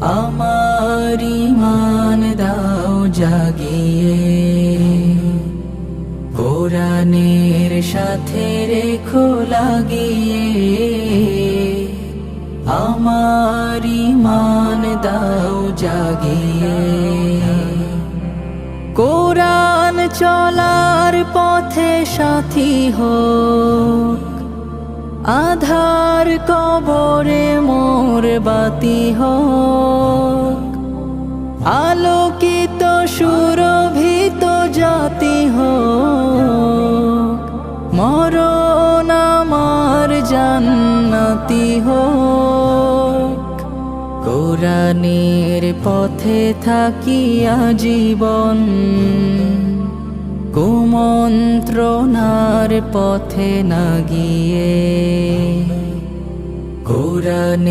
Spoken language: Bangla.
আমার ইমান দাও জাগিয়ে। কোরআনের সাথে রেখো লাগিয়ে। আমার ইমান দাও জাগিয়ে। কোরআন চলার পথে সাথী হোক আধার কবরে মোর বাতি হোক। আলোকিত সুরভিত জাতি হোক। মরণ আমার জান্নাতি হোক। কোরআনের পথে থাকিয়া জীবন কুমন্ত্রণার পথে না গিয়ে কোরআন